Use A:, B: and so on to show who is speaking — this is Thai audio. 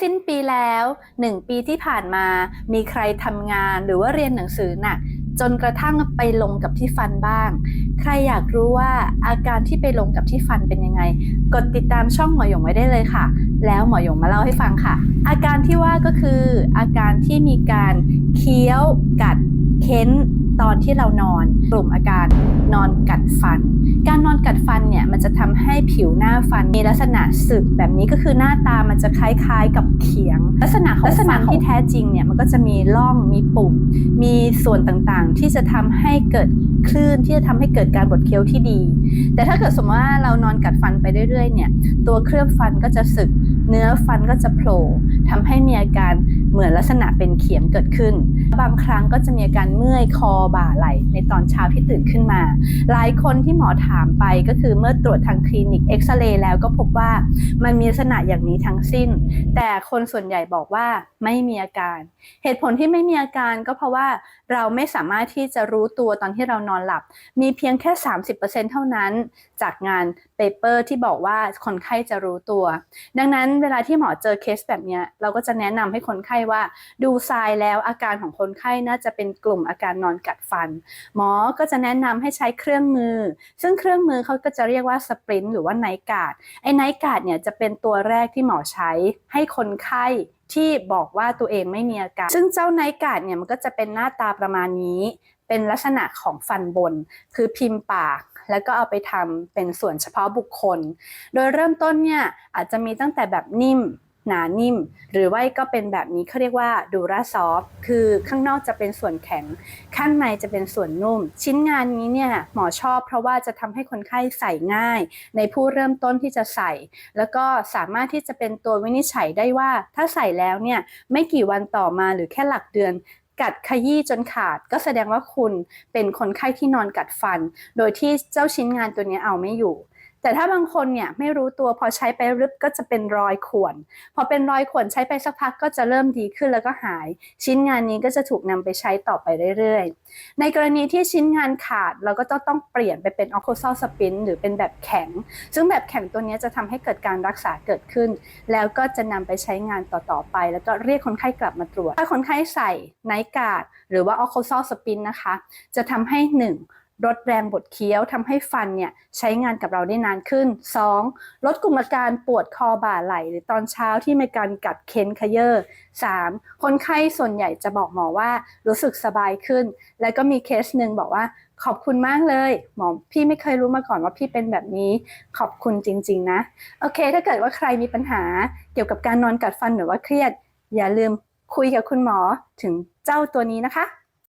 A: สิ้นปีแล้วหนึ่งปีที่ผ่านมา มีใครทำงานหรือว่าเรียนหนังสือหนักจนกระทั่งไปลงกับที่ฟันบ้าง ใครอยากรู้ว่าอาการที่ไปลงกับที่ฟันเป็นยังไง กดติดตามช่องหมอหยงไว้ได้เลยค่ะ แล้วหมอหยงมาเล่าให้ฟังค่ะ อาการที่ว่าก็คืออาการที่มีการเคี้ยวกัดเค้นตอนที่เรานอน กลุ่มอาการนอน ฟัน การนอนกัดฟันเนี่ยมันจะทำให้ผิวหน้าฟันมีลักษณะสึกแบบนี้ก็คือหน้าตามันจะคล้ายๆกับเขียง ลักษณะของฟันที่แท้จริงเนี่ยมันก็จะมีร่องมีปุ่ม มีส่วนต่างๆ ที่จะทำให้เกิดคลื่นที่จะทำให้เกิดการบดเคี้ยวที่ดี แต่ถ้าเกิดสมมติว่าเรานอนกัดฟันไปเรื่อยๆเนี่ยตัวเคลือบฟันก็จะสึกเนื้อฟันก็จะโผล่ทำให้มีอาการเหมือนลักษณะเป็นเขียงเกิดขึ้น บางครั้งก็จะมีอาการเมื่อยคอบ่าไหล่ในตอนเช้าที่ตื่นขึ้นมา หลายคนที่หมอถามไปก็คือเมื่อตรวจทางคลินิกเอ็กซเรย์แล้วก็พบว่ามันมีลักษณะอย่างนี้ทั้งสิ้น แต่คนส่วนใหญ่บอกว่าไม่มีอาการ เหตุผลที่ไม่มีอาการก็เพราะว่าเราไม่สามารถที่จะรู้ตัวตอนที่เรานอนหลับ มีเพียงแค่ 30%เท่านั้น จากงานเปเปอร์ที่บอกว่าคนไข้จะรู้ตัว ดังนั้นั้นเวลาที่หมอเจอเคสแบบนี้เราก็จะแนะนำให้คนไข้ว่า ดูทรายแล้วอาการของคนไข้น่าจะเป็นกลุ่มอาการนอนกัดฟัน หมอก็จะแนะนำให้ใช้เครื่องมือ ซึ่งเครื่องมือเขาก็จะเรียกว่าสปรินต์หรือว่าไนกาดไอ้ไนกาดเนี่ยจะเป็นตัวแรกที่หมอใช้ให้คนไข้ที่บอกว่าตัวเองไม่มีอาการ ซึ่งเจ้าไนกาดเนี่ยมันก็จะเป็นหน้าตาประมาณนี้ เป็นลักษณะของฟันบน คือพิมพ์ปาก แล้วก็เอาไปทำเป็นส่วนเฉพาะบุคคล โดยเริ่มต้นเนี่ยอาจจะมีตั้งแต่แบบนิ่มหนานิ่ม หรือว่าก็เป็นแบบนี้เขาเรียกว่าดูราซอฟคือข้างนอกจะเป็นส่วนแข็ง ข้างในจะเป็นส่วนนุ่ม ชิ้นงานนี้เนี่ยหมอชอบเพราะว่าจะทำให้คนไข้ใส่ง่าย ในผู้เริ่มต้นที่จะใส่ แล้วก็สามารถที่จะเป็นตัววินิจฉัยได้ว่า ถ้าใส่แล้วเนี่ยไม่กี่วันต่อมาหรือแค่หลักเดือน กัดขยี้จนขาด ก็แสดงว่าคุณเป็นคนไข้ที่นอนกัดฟัน โดยที่เจ้าชิ้นงานตัวนี้เอาไม่อยู่ แต่ถ้าบางคนเนี่ยไม่รู้ตัวพอใช้ไปรึบก็จะเป็นรอยข่วน พอเป็นรอยข่วนใช้ไปสักพักก็จะเริ่มดีขึ้นแล้วก็หาย ชิ้นงานนี้ก็จะถูกนำไปใช้ต่อไปเรื่อยๆ ในกรณีที่ชิ้นงานขาดเราก็ต้องต้องเปลี่ยนไปเป็นออโคซอลสปินหรือเป็นแบบแข็ง ซึ่งแบบแข็งตัวนี้จะทำให้เกิดการรักษาเกิดขึ้น แล้วก็จะนำไปใช้งานต่อๆไป แล้วก็เรียกคนไข้กลับมาตรวจ ถ้าคนไข้ใส่ไนกาดหรือว่าออโคซอลสปินนะคะ จะทำให้ 1. ลดแรงบดเคี้ยวทำให้ฟันเนี่ยใช้งานกับเราได้นานขึ้น 2. ลดกลุ่มอาการปวดคอบ่าไหล่หรือตอนเช้าที่มีการกัดเค้นขยเยอ 3. คนไข้ส่วนใหญ่จะบอกหมอว่ารู้สึกสบายขึ้น แล้วก็มีเคสหนึ่งบอกว่าขอบคุณมากเลย หมอพี่ไม่เคยรู้มาก่อนว่าพี่เป็นแบบนี้ ขอบคุณจริง ๆ นะ โอเค ถ้าเกิดว่าใครมีปัญหาเกี่ยวกับการนอนกัดฟันหรือว่าเครียด อย่าลืมคุยกับคุณหมอถึงเจ้าตัวนี้นะคะ